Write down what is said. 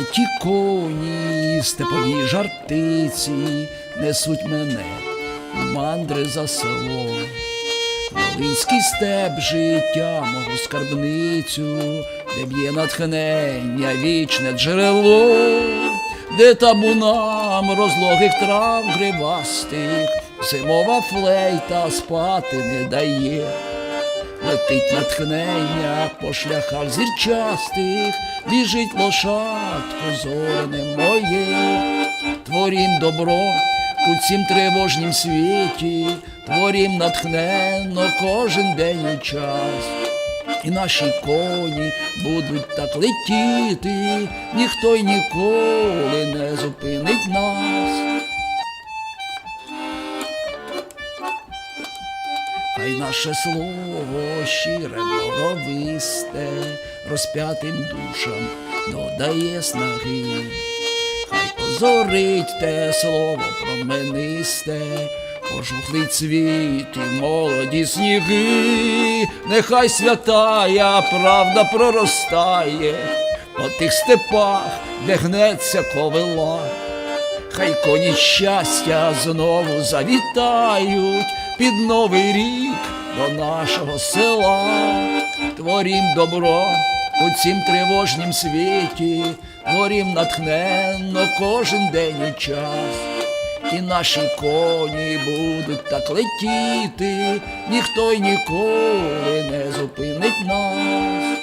Хай ті коні, степові жартиці несуть мене в мандри за село. Волинський степ життя, мого скарбницю, де б'є натхнення вічне джерело, де табунам розлогих трав гривастих, зимова флейта спати не дає. Летить натхнення по шляхах зірчастих, біжить лошадко зоряне моє, творім добро у цім тривожнім світі, творім натхненно кожен день і час. І наші коні будуть так летіти, ніхто й ніколи не зупинить нас. Хай наше слово щире, боровисте, розп'ятим душам додає снаги. Хай позорить те слово променисте, пожухлий цвіт і молоді сніги, нехай святая правда проростає по тих степах, де гнеться ковила. Хай коні щастя знову завітають під новий рік до нашого села. Творім добро у цім тривожнім світі, творім натхненно кожен день і час. І наші коні будуть так летіти, ніхто й ніколи не зупинить нас.